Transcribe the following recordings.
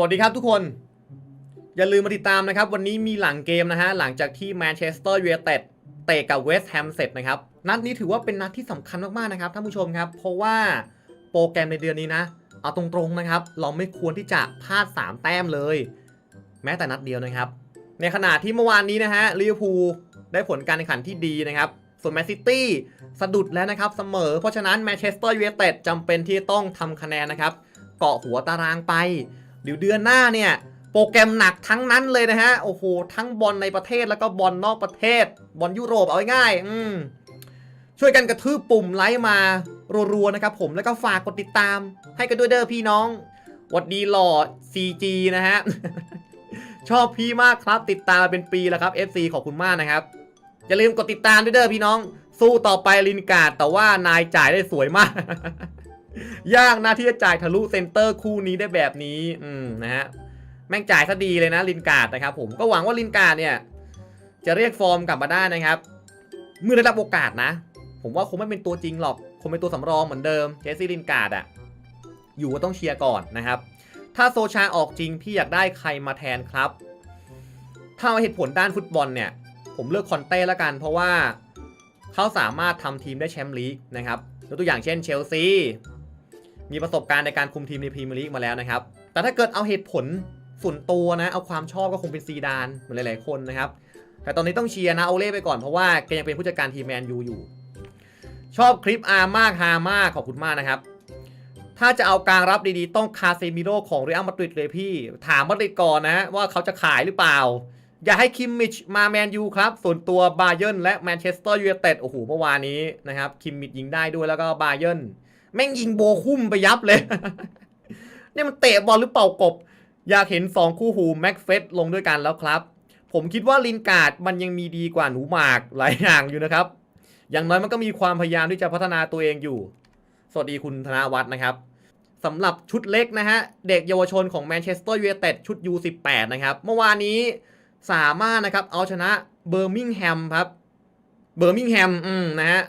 สวัสดีครับทุกคน อย่าลืมมาติดตามนะครับ วันนี้มีหลังเกมนะฮะ หลังจากที่แมนเชสเตอร์ยูไนเต็ดเตะกับเวสต์แฮมเสร็จนะครับ นัดนี้ถือว่าเป็นนัดที่สำคัญมากๆนะครับท่านผู้ชมครับ เพราะว่าโปรแกรมในเดือนนี้นะ เอาตรงๆนะครับ เราไม่ควรที่จะพลาด 3 แต้มเลย แม้แต่นัดเดียวนะครับ ในขณะที่เมื่อวานนี้นะฮะลิเวอร์พูลได้ผลการแข่งขันที่ดีนะครับส่วนแมนซิตี้สะดุดแล้วนะครับเสมอ เพราะฉะนั้นแมนเชสเตอร์ยูไนเต็ดจำเป็นที่ต้องทำคะแนนนะครับ เกาะหัวตารางไป ดี๋ยวเดือนหน้าเนี่ย โปรแกรมหนักทั้งนั้นเลยนะฮะ โอ้โห ทั้งบอลในประเทศแล้วก็บอลนอกประเทศ บอลยุโรปเอาง่ายๆอืมช่วยกันกระทืบปุ่มไลค์มารัวๆนะครับผมแล้วก็ฝากกดติดตาม ให้กันด้วยเด้อพี่น้องวัดดีหล่อ CG นะฮะ ชอบพี่มากครับติดตามมาเป็นปีแล้วครับ FC ขอบคุณมากนะครับ อย่าลืมกดติดตามด้วยเด้อพี่น้อง สู้ต่อไปลินกาดแต่ว่านายจ่ายได้สวยมาก ยากนะที่จะจ่ายทะลุเซนเตอร์คู่นี้ได้แบบนี้ อืมนะฮะแม่งจ่ายซะดีเลยนะลินการ์ดนะครับผมก็หวังว่าลินการ์ดเนี่ย จะเรียกฟอร์มกลับมาได้นะครับ เมื่อได้รับโอกาสนะ ผมว่าคงไม่เป็นตัวจริงหรอก คงเป็นตัวสำรองเหมือนเดิมเจสซี่ลินการ์ดอะอยู่ก็ต้องเชียร์ก่อนนะครับ ถ้าโซชาออกจริงพี่อยากได้ใครมาแทนครับ ถ้าเอาเหตุผลด้านฟุตบอลเนี่ย ผมเลือกคอนเต้ละกัน เพราะว่าเขาสามารถทำทีมได้แชมป์ลีกนะครับยกตัวอย่างเช่นเชลซี มีประสบการณ์ในการคุมทีมในพรีเมียร์ลีกมาแล้วนะครับ แต่ถ้าเกิดเอาเหตุผลส่วนตัวนะ เอาความชอบก็คงเป็นซีดานเหมือนหลาย ๆ คนนะครับ แต่ตอนนี้ต้องเชียร์นะโอเล่ไปก่อนเพราะว่าแกยังเป็นผู้จัดการทีมแมนยูอยู่ ชอบคลิปอาร์มากฮามากขอบคุณมากนะครับถ้าจะเอากลางรับดีๆ ต้องคาเซมิโร่ของเรอัลมาดริดเลยพี่ ถามมาดริดก่อนนะ ว่าเขาจะขายหรือเปล่า อย่าให้คิมมิชมาแมนยูครับ ส่วนตัวบาเยิร์นและแมนเชสเตอร์ยูไนเต็ดโอ้โหเมื่อวานนี้นะครับ คิมมิชยิงได้ด้วยแล้วก็บาเยิร์น แม่งยิงโบคุ้มไปยับเลย นี่มันเตะบอลหรือเป่ากบ อยากเห็น 2 คู่หูแม็กเฟสลงด้วยกันแล้วครับ ผมคิดว่าลินการ์ดมันยังมีดีกว่าหนูหมากหลายอย่างอยู่นะครับ อย่างน้อยมันก็มีความพยายามที่จะพัฒนาตัวเองอยู่ สวัสดีคุณธนวัฒน์นะครับสำหรับชุดเล็กนะฮะ เด็กเยาวชนของแมนเชสเตอร์ยูไนเต็ดชุด U18 นะครับ เมื่อวานนี้สามารถนะครับเอาชนะเบอร์มิงแฮมครับ เบอร์มิงแฮม อืมนะฮะ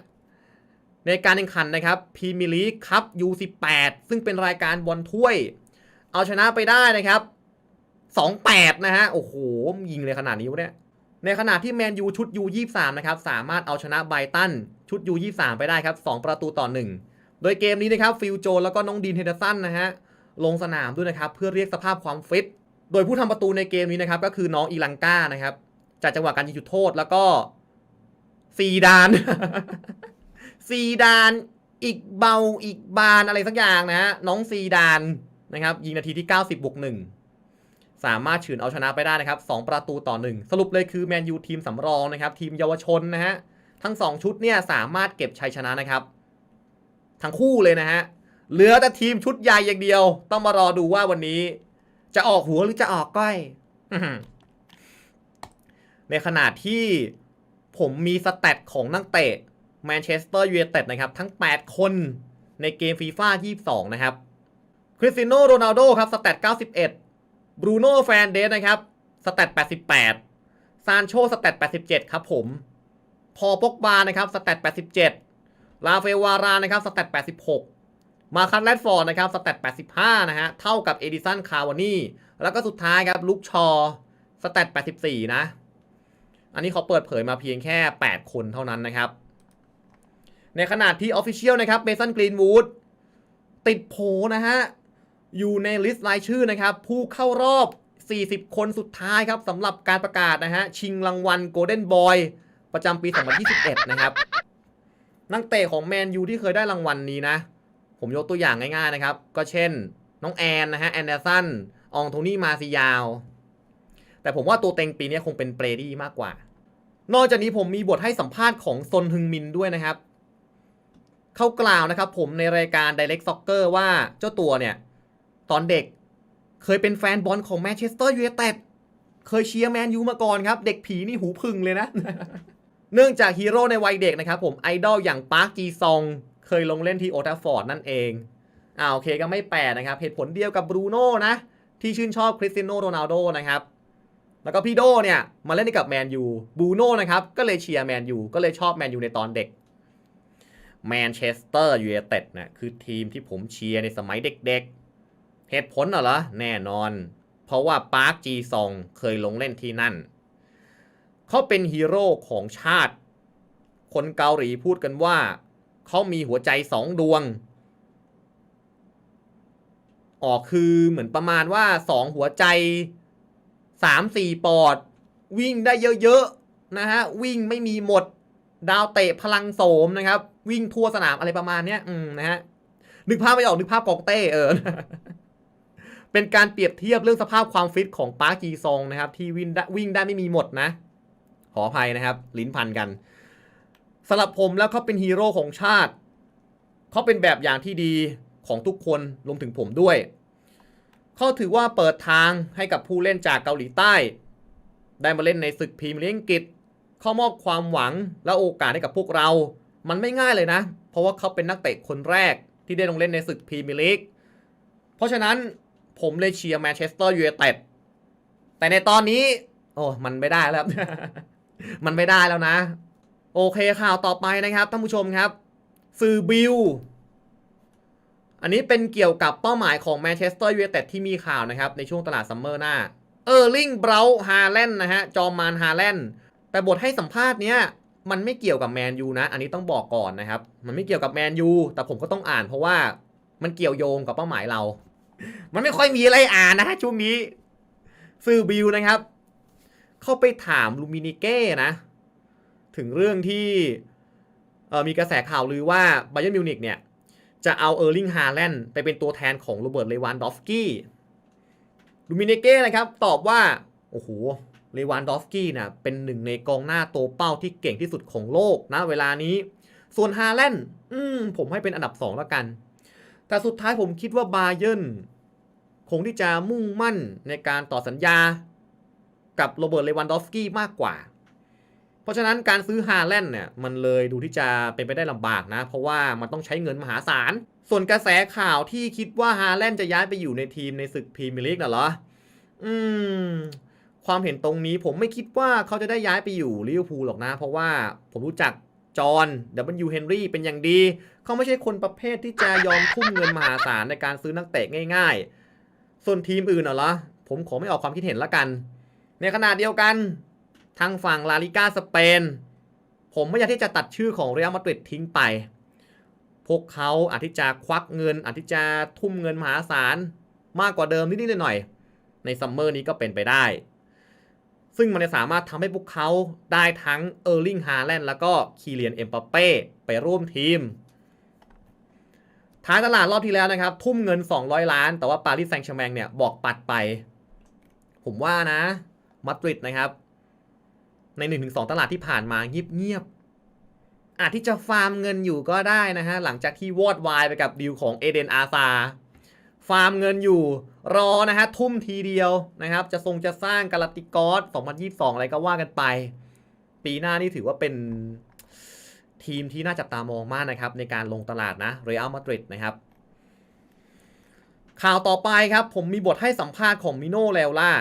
ในการแข่งขันนะครับพรีเมียร์ลีกคัพ U18 ซึ่งเป็นรายการบอลถ้วย เอาชนะไปได้นะครับ2-8นะฮะโอ้โหยิงเลยขนาดนี้วะเนี่ยในขณะที่แมนยูชุด U23 นะครับสามารถเอาชนะไบตันชุด U23 ไปได้ครับ 2 ประตูต่อ 1 โดยเกมนี้นะครับฟิลโจนแล้วก็น้องดีนเฮเดอร์สันนะฮะลงสนามด้วยนะครับเพื่อเรียกสภาพความฟิต โดยผู้ทำประตูในเกมนี้นะครับก็คือน้องอีลังกานะครับจากจังหวะการยิงจุดโทษแล้วก็ซีดาน ซีดานอีกเบาอีกบานอะไรสักอย่างนะฮะน้องซีดานนะครับยิงนาทีที่ 90บวก1สามารถเฉือนเอาชนะไปได้นะครับ 2 ประตูต่อ 1 สรุปเลยคือแมนยูทีมสำรองนะครับ ทีมเยาวชนนะฮะ ทั้ง 2 ชุดเนี่ยสามารถเก็บชัยชนะนะครับ ทั้งคู่เลยนะฮะ เหลือแต่ทีมชุดใหญ่อย่างเดียว ต้องมารอดูว่าวันนี้ จะออกหัวหรือจะออกก้อย ในขณะที่ผมมีสแตทของนักเตะ แมนเชสเตอร์ยูไนเต็ดนะครับทั้ง 8 คนในเกมฟีฟ่า22 นะครับ คริสติโนโรนัลโดครับสแตท91 บรูโน่แฟนเดสนะครับสแตท88 ซานโชสแตท87 ครับผม พอปกบานะครับสแตท87 ลาเฟวารานะครับสแตท86 มาคันแรดฟอร์ดนะครับสแตท85 นะฮะเท่ากับเอดิสันคาวานี่แล้วก็สุดท้ายครับลุกชอสแตท84 นะ อันนี้เขาเปิดเผยมาเพียงแค่ 8 คนเท่านั้นนะครับ ในขณะที่ Official นะครับเมสันกรีนวูดติดโผนะฮะ อยู่ในลิสต์รายชื่อนะครับ ผู้เข้ารอบ 40 คนสุดท้ายครับสำหรับการประกาศนะฮะ ชิงรางวัล Golden Boy ประจำปี 2021 นะครับ นักเตะของแมนยูที่เคยได้รางวัลนี้นะ ผมยกตัวอย่างง่ายๆนะครับ ก็เช่น น้องแอนนะฮะ แอนเดอร์สัน อองโทนี่มาซิยาว แต่ผมว่าตัวเต็งปีนี้คงเป็นเปรดี้มากกว่า นอกจากนี้ผมมีบทให้สัมภาษณ์ของซนฮึงมินด้วยนะครับ เขากล่าวนะครับผมในรายการ Direct Soccer ว่าเจ้าตัวเนี่ย ตอนเด็กเคยเป็นแฟนบอลของแมนเชสเตอร์ยูไนเต็ดเคยเชียร์แมนยูมาก่อนครับ เด็กผีนี่หูพึ่งเลยนะ เนื่องจากฮีโร่ในวัยเด็กนะครับผมไอดอลอย่างปาร์คจีซอง เคยลงเล่นที่โอทัฟฟอร์ดนั่นเองอ่าโอเคก็ไม่แปลกนะครับ เหตุผลเดียวกับบรูโน่นะ ที่ชื่นชอบคริสเตียโนโรนัลโดนะครับแล้วก็พี่โดเนี่ยมาเล่นกับแมนยูบรูโน่นะครับก็เลยเชียร์แมนยูก็เลยชอบแมนยูในตอนเด็ก แมนเชสเตอร์ยูไนเต็ดนะคือทีมที่ผมเชียร์ในสมัยเด็กๆ เหตุผลเหรอ แน่นอน เพราะว่าปาร์คจีซองเคยลงเล่นที่นั่น เขาเป็นฮีโร่ของชาติ คนเกาหลีพูดกันว่า เขามีหัวใจสองดวง ออกคือเหมือนประมาณว่าสองหัวใจสามสี่ปอด วิ่งได้เยอะๆนะฮะ วิ่งไม่มีหมด ดาวเตะพลังโสมนะครับ วิ่งทั่วสนามอะไรประมาณเนี้ยอืมนะฮะนึกภาพไม่ออกนึกภาพกองเต้เออ เป็นการเปรียบเทียบเรื่องสภาพความฟิตของปาร์คจีซองนะครับ ที่วิ่งได้วิ่งได้ไม่มีหมดนะ ขออภัยนะครับ ลิ้นพันกันสำหรับผมแล้วเขาเป็นฮีโร่ของชาติเขาเป็นแบบอย่างที่ดีของทุกคนรวมถึงผมด้วยเขาถือว่าเปิดทางให้กับผู้เล่นจากเกาหลีใต้ ได้มาเล่นในศึกพรีเมียร์ลีกอังกฤษเขามอบความหวังและโอกาสให้กับพวกเรา มันไม่ง่ายเลยนะ เพราะว่าเขาเป็นนักเตะคนแรกที่ได้ลงเล่นในศึกพรีเมียร์ลีก เพราะฉะนั้นผมเลยเชียร์แมนเชสเตอร์ยูไนเต็ด แต่ในตอนนี้ โอ้ มันไม่ได้แล้ว มันไม่ได้แล้วนะ โอเคข่าวต่อไปนะครับท่านผู้ชมครับสื่อบิล อันนี้เป็นเกี่ยวกับเป้าหมายของแมนเชสเตอร์ยูไนเต็ดที่มีข่าวนะครับในช่วงตลาดซัมเมอร์หน้า เออร์ลิงเบราฮาแลนด์นะฮะ จอมมานฮาแลนด์แต่บทให้สัมภาษณ์เนี้ย มันไม่เกี่ยวกับแมนยูนะ อันนี้ต้องบอกก่อนนะครับ มันไม่เกี่ยวกับแมนยูแต่ผมก็ต้องอ่านเพราะว่ามันเกี่ยวโยงกับเป้าหมายเรา มันไม่ค่อยมีอะไรอ่านนะฮะช่วงนี้สื่อบิลนะครับ เข้าไปถามลูมินิเก้นะ ถึงเรื่องที่มีกระแสข่าวลือว่าไบเ e นมิวนิกเนี่ย จะเอาเออร์ลิงฮาแลนด์ไปเป็นตัวแทนของโรเบิร์ตเลวานดอฟสกี้ลูมินิเก้นะครับ ตอบว่า โอ้โห เลวานดอฟสกี้นะเป็นหนึ่งในกองหน้าตัวเป้าที่เก่งที่สุดของโลกนะเวลานี้ ส่วนฮาแลนด์อืมผมให้เป็นอันดับ 2 แล้วกัน แต่สุดท้ายผมคิดว่าบาเยิร์นคงที่จะมุ่งมั่นในการต่อสัญญากับโรเบิร์ตเลวันดอฟสกี้มากกว่า เพราะฉะนั้นการซื้อฮาแลนด์เนี่ยมันเลยดูที่จะเป็นไปได้ลำบากนะ เพราะว่ามันต้องใช้เงินมหาศาล ส่วนกระแสข่าวที่คิดว่าฮาแลนด์จะย้ายไปอยู่ในทีมในศึกพรีเมียร์ลีกน่ะเหรอ อืม ความเห็นตรงนี้ผมไม่คิดว่าเขาจะได้ย้ายไปอยู่ลิเวอร์พูลหรอกนะ เพราะว่าผมรู้จักจอห์นดับเบิลยูเฮนรี่เป็นอย่างดี เขาไม่ใช่คนประเภทที่จะยอมทุ่มเงินมหาศาลในการซื้อนักเตะง่าย ๆ ส่วนทีมอื่นเหรอผมขอไม่ออกความคิดเห็นละกัน ในขณะเดียวกัน ทางฝั่งลาลิกาสเปน ผมไม่อยากที่จะตัดชื่อของเรอัลมาดริดทิ้งไป พวกเขาอาจที่จะควักเงินอาจที่จะทุ่มเงินมหาศาลมากกว่าเดิมนิดๆหน่อยๆในซัมเมอร์นี้ก็เป็นไปได้ ซึ่งมันจะสามารถทำให้พวกเขาได้ทั้งเออร์ลิงฮาแลนด์แล้วก็คีเลียนเอ็มปาเป้ไปร่วมทีม ท้ายตลาดรอบที่แล้วนะครับ ทุ่มเงิน 200 ล้าน แต่ว่าปารีสแซงต์แชร์แมงเนี่ยบอกปัดไป ผมว่านะมาดริดนะครับ ใน 1-2 ตลาดที่ผ่านมาเงียบๆอาจที่จะฟาร์มเงินอยู่ก็ได้นะฮะหลังจากที่วอดวายไปกับดีลของเอเดนอาซา ฟาร์มเงินอยู่ รอนะฮะทุ่มทีเดียวนะครับ จะทรงจะสร้างกาลติกอส2022 อะไรก็ว่ากันไป ปีหน้านี่ถือว่าเป็นทีมที่น่าจับตามองมากนะครับ ในการลงตลาดนะเรอัลมาดริดนะครับ ข่าวต่อไปครับ ผมมีบทให้สัมภาษณ์ของมิโนเลวล่า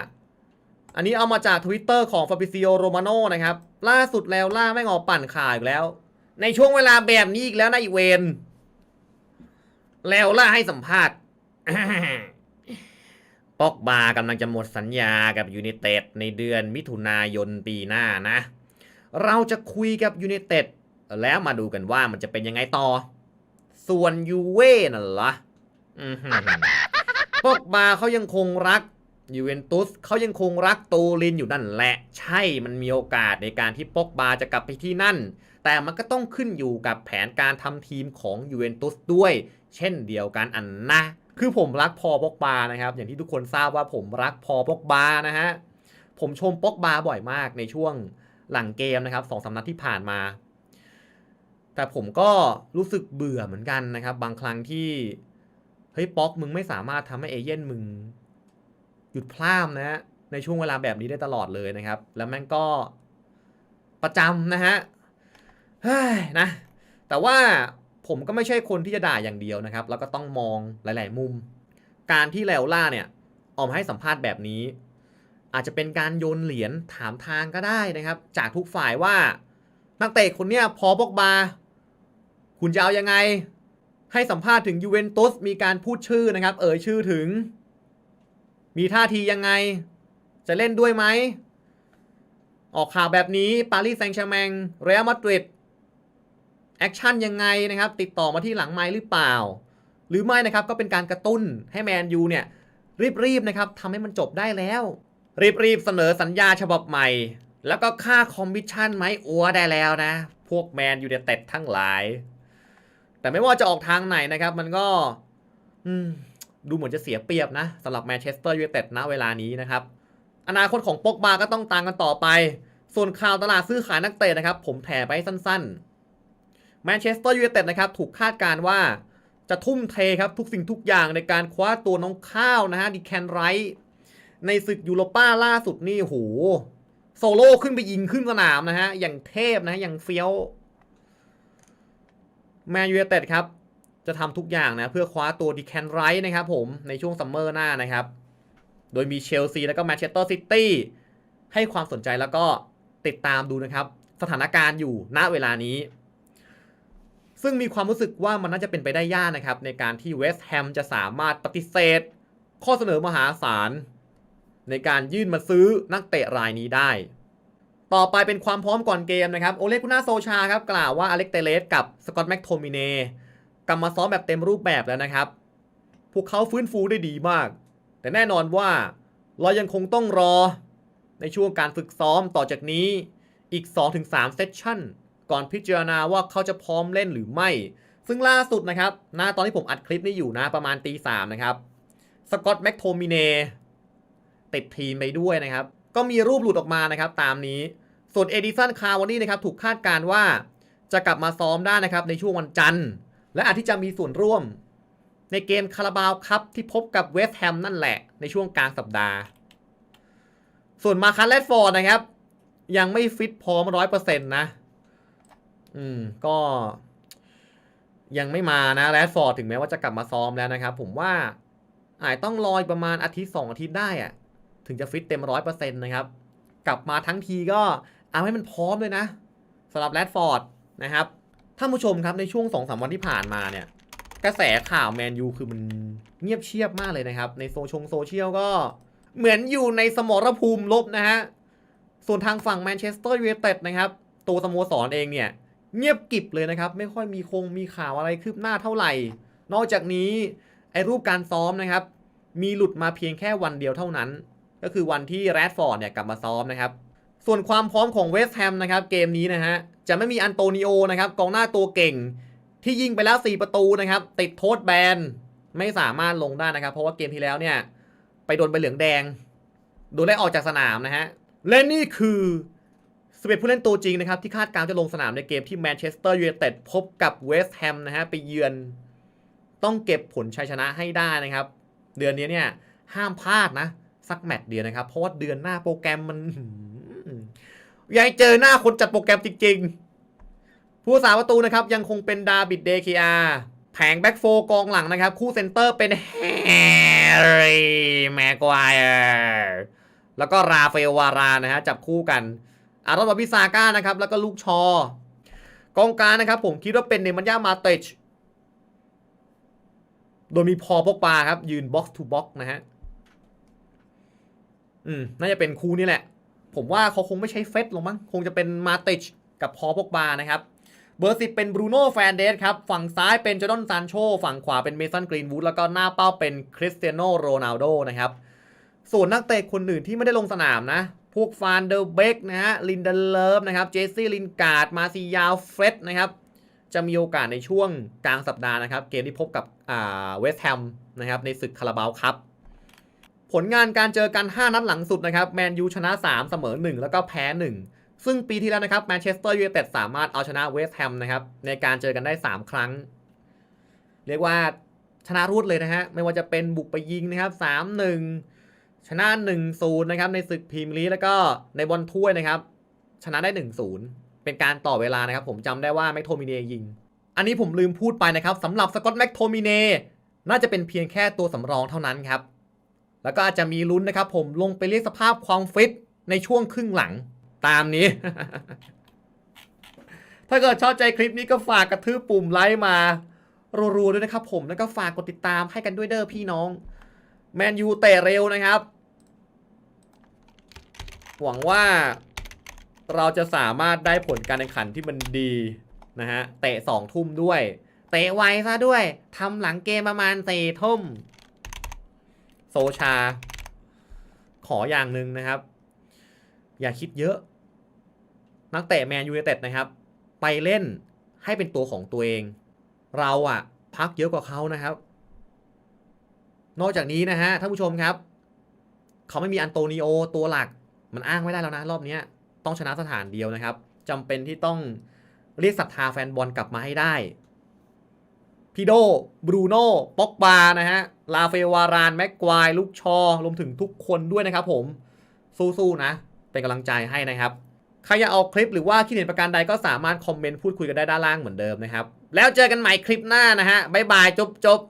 อันนี้เอามาจาก Twitter ของฟา b ิซิโอโรมาโนนะครับ ล่าสุดแลวล่าไม่งออกปั่นข่าวอีกแล้ว ในช่วงเวลาแบบนี้อีกแล้วนะอีเวนแลวล่าให้สัมภาษณ์ ปอกบากำลังจะหมดสัญญากับยู i นเต็ดในเดือนมิถุนายนปีหน้านะ เราจะคุยกับยู i นเต็ดแล้วมาดูกันว่ามันจะเป็นยังไงต่อ ส่วนยูเว่น่ะเหรออือหือปอกบาเขายังคงรักยูเวนตุสเขายังคงรักตูรินอยู่นั่นแหละ ใช่มันมีโอกาสในการที่ปอกบาจะกลับไปที่นั่น แต่มันก็ต้องขึ้นอยู่กับแผนการทำทีมของยูเวนตุสด้วย เช่นเดียวกันอันนะ คือผมรักพอปอกบานะครับ อย่างที่ทุกคนทราบว่าผมรักพอปอกบานะฮะ ผมชมปอกบาบ่อยมากในช่วงหลังเกมนะครับสองสามนัดที่ผ่านมา แต่ผมก็รู้สึกเบื่อเหมือนกันนะครับ บางครั้งที่เฮ้ยป๊อกมึงไม่สามารถทำให้เอเย่นมึง หยุดพลาดนะฮะในช่วงเวลาแบบนี้ได้ตลอดเลยนะครับ แล้วแม่งก็ประจำนะฮะเฮ้ยนะ แต่ว่า ผมก็ไม่ใช่คนที่จะด่าอย่างเดียวนะครับ แล้วก็ต้องมองหลาย ๆ มุม การที่แลวล่าเนี่ยออกมาให้สัมภาษณ์แบบนี้ อาจจะเป็นการโยนเหรียญถามทางก็ได้นะครับ จากทุกฝ่ายว่านักเตะคนเนี้ยพอปอกบา คุณจะเอายังไง ให้สัมภาษณ์ถึงยูเวนตุสมีการพูดชื่อนะครับ เอ่ยชื่อถึง มีท่าทียังไง จะเล่นด้วยไหม ออกข่าวแบบนี้ปารีสแซงต์แชร์แมงเรอัลมาดริด แอคชั่นยังไงนะครับ ติดต่อมาที่หลังไม้หรือเปล่า หรือไม่นะครับก็เป็นการกระตุ้นให้แมนยูเนี่ยรีบๆนะครับทำให้มันจบได้แล้ว รีบๆเสนอสัญญาฉบับใหม่ แล้วก็ค่าคอมมิชชั่นไหมอัวได้แล้วนะ พวกแมนยูเนเต็ดทั้งหลาย แต่ไม่ว่าจะออกทางไหนนะครับ มันก็ดูเหมือนจะเสียเปรียบนะสำหรับแมนเชสเตอร์ยูไนเต็ดณเวลานี้นะครับ อนาคตของปกบาก็ต้องตามกันต่อไป ส่วนข่าวตลาดซื้อขายนักเตะนะครับ ผมแถไปสั้น ๆ แมนเชสเตอร์ยูไนเต็ดนะครับถูกคาดการว่าจะทุ่มเทครับทุกสิ่งทุกอย่างในการคว้าตัวน้องข้าวนะฮะดิแคนไรท์ในศึกยูโรป้าล่าสุดนี่โหโซโล่ขึ้นไปยิงขึ้นสนามนะฮะ อย่างเทพนะฮะ อย่างเฟี้ยว แมนยูไนเต็ดครับ จะทำทุกอย่างนะ เพื่อคว้าตัวดิแคนไรท์นะครับผมในช่วงซัมเมอร์หน้านะครับ โดยมีเชลซีแล้วก็แมนเชสเตอร์ซิตี้ให้ความสนใจแล้วก็ติดตามดูนะครับ สถานการณ์อยู่ณเวลานี้ ซึ่งมีความรู้สึกว่ามันน่าจะเป็นไปได้ยากนะครับ ในการที่เวสต์แฮมจะสามารถปฏิเสธ ข้อเสนอมหาศาลในการยื่นมาซื้อนักเตะรายนี้ได้ ต่อไปเป็นความพร้อมก่อนเกมนะครับ โอเลกุน่าโซชาครับกล่าวว่าอเล็กเตเลสกับสกอตแม็กโทมิเนกลับมาซ้อมแบบเต็มรูปแบบแล้วนะครับ พวกเขาฟื้นฟูได้ดีมาก แต่แน่นอนว่าเรายังคงต้องรอในช่วงการฝึกซ้อมต่อจากนี้อีก 2-3 เซสชั่น ก่อนพิจารณาว่าเขาจะพร้อมเล่นหรือไม่ ซึ่งล่าสุดนะครับณตอนที่ผมอัดคลิปนี้อยู่นะประมาณตีสามนะครับสกอตแม็กโทมิเนติดทีมไปด้วยนะครับ ก็มีรูปหลุดออกมานะครับตามนี้ ส่วนเอดิสันคาร์วานี่นะครับถูกคาดการณ์ว่าจะกลับมาซ้อมได้นะครับในช่วงวันจันทร์ และอาจที่จะมีส่วนร่วม ในเกมคาราบาวครับที่พบกับเวสต์แฮมนั่นแหละในช่วงกลางสัปดาห์ ส่วนมาคันแรดฟอร์ดนะครับ ยังไม่ฟิตพร้อมร้อยเปอร์เซ็นต์นะ อืมก็ ยังไม่มานะแรดฟอร์ดถึงแม้ว่าจะกลับมาซ้อมแล้วนะครับ ผมว่าอาจต้องรออีกประมาณอาทิตย์สองอาทิตย์ได้อะถึงจะฟิตเต็มร้อยเปอร์เซ็นต์นะครับ กลับมาทั้งทีก็เอาให้มันพร้อมเลยนะสำหรับแรดฟอร์ดนะครับท่านผู้ชมครับในช่วง2องสามวันที่ผ่านมาเนี่ย กระแสข่าวแมนยูคือมันเงียบเชียบมากเลยนะครับ ในโซชงโซเชียลก็เหมือนอยู่ในสมรภูมิลบนะฮะส่วนทางฝั่งแมนเชสเตอร์ยูไนเต็ดนะครับ ตัวสโมสรเองเนี่ย เงียบกิบเลยนะครับ ไม่ค่อยมีคงมีข่าวอะไรคืบหน้าเท่าไหร่ นอกจากนี้ไอ้รูปการซ้อมนะครับ มีหลุดมาเพียงแค่วันเดียวเท่านั้น ก็คือวันที่แรดฟอร์ดเนี่ยกลับมาซ้อมนะครับ ส่วนความพร้อมของเวสต์แฮมนะครับเกมนี้นะฮะจะไม่มีอันโตนิโอนะครับกองหน้าตัวเก่ง ที่ยิงไปแล้ว 4 ประตูนะครับ ติดโทษแบนไม่สามารถลงได้นะครับ เพราะว่าเกมที่แล้วเนี่ยไปโดนใบเหลืองแดงโดนไล่ออกจากสนามนะฮะและนี่คือ 11ผู้เล่นตัวจริงนะครับที่คาดการ์จะลงสนามในเกมที่แมนเชสเตอร์ยูไนเต็ดพบกับเวสต์แฮมนะฮะไปเยือนต้องเก็บผลชัยชนะให้ได้นะครับ เดือนนี้เนี่ยห้ามพลาดนะ สักแมตช์เดียวนะครับ เพราะว่าเดือนหน้าโปรแกรมมันยากเจอหน้าคนจัดโปรแกรมจริงๆ ผู้สาประตูนะครับ ยังคงเป็นดาบิดเดคิอาแผงแบ็กโฟกองหลังนะครับ คู่เซนเตอร์เป็นแฮร์รี่แมกวายแล้วก็ราเฟลวารานะฮะจับคู่กัน อารอนบาบิซาก้านะครับ แล้วก็ลูกชอ กองกลางนะครับ ผมคิดว่าเป็นเนมันยามาเตชโดยมีพอปกปาครับ ยืนบ็อกซ์ทูบ็อกซ์นะฮะ อืม น่าจะเป็นคู่นี้แหละ ผมว่าเขาคงไม่ใช้เฟสลงมั้ง คงจะเป็นมาติชกับพอปกบานะครับ เบอร์สิบเป็นบรูโน่แฟนเดสครับ ฝั่งซ้ายเป็นจอร์ดอนซานโช ฝั่งขวาเป็นเมสันกรีนวูด แล้วก็หน้าเป้าเป็นคริสเตียโนโรนัลโดนะครับ ส่วนนักเตะคนอื่นที่ไม่ได้ลงสนามนะ วกฟานเดอร์เบกนะฮะลินเดเลิฟนะครับเจสซี่ลินการ์ดมาซิยาวเฟรดนะครับจะมีโอกาสในช่วงกลางสัปดาห์นะครับ เกมที่พบกับอ่าเวสต์แฮมนะครับในศึกคาราบาวครับ ผลงานการเจอกัน 5 นัดหลังสุดนะครับแมนยูชนะ 3 เสมอ 1 แล้วก็แพ้ 1 ซึ่งปีที่แล้วนะครับแมนเชสเตอร์ยูไนเต็ดสามารถเอาชนะเวสต์แฮมนะครับในการเจอกันได้ 3 ครั้ง เรียกว่าชนะรวดเลยนะฮะไม่ว่าจะเป็นบุกไปยิงนะครับ3-1 ชนะ1-0นะครับในศึกพรีเมียร์ลีกแล้วก็ในบอลถ้วยนะครับ ชนะได้ 1-0 เป็นการต่อเวลานะครับ ผมจำได้ว่าแม็กโทมิเนยิง อันนี้ผมลืมพูดไปนะครับสำหรับสกอตแม็กโทมิเนน่าจะเป็นเพียงแค่ตัวสำรองเท่านั้นครับ แล้วก็อาจจะมีลุ้นนะครับ ผมลงไปเรียกสภาพความฟิตในช่วงครึ่งหลังตามนี้ ถ้าเกิดชอบใจคลิปนี้ก็ฝากกระทืบปุ่มไลค์มารัวๆด้วยนะครับผมแล้วก็ฝากกดติดตามให้กันด้วยเด้อพี่น้อง แมนยูเตะเร็วนะครับ หวังว่าเราจะสามารถได้ผลการแข่งขันที่มันดีนะฮะ เตะสองทุ่มด้วย เตะไวซะด้วยทำหลังเกมประมาณสี่ทุ่ม โซชา ขออย่างหนึ่งนะครับ อย่าคิดเยอะ นักเตะแมนยูไนเต็ดนะครับ ไปเล่นให้เป็นตัวของตัวเอง เราอะพักเยอะกว่าเขานะครับ นอกจากนี้นะฮะท่านผู้ชมครับ เขาไม่มีอันโตนิโอตัวหลัก มันอ้างไม่ได้แล้วนะ รอบนี้ต้องชนะสถานเดียวนะครับจำเป็นที่ต้องเรียกศรัทธาแฟนบอลกลับมาให้ได้พีโดบรูโน่ป็อกบานะฮะ ลาเฟวาราน แม็กควาย ลูกชอ รวมถึงทุกคนด้วยนะครับผม สู้ๆนะ เป็นกำลังใจให้นะครับ ใครอยากเอาคลิปหรือว่าคิดเห็นประการใดก็สามารถคอมเมนต์พูดคุยกันได้ด้านล่างเหมือนเดิมนะครับ แล้วเจอกันใหม่คลิปหน้านะฮะ บ๊ายบายจบจบ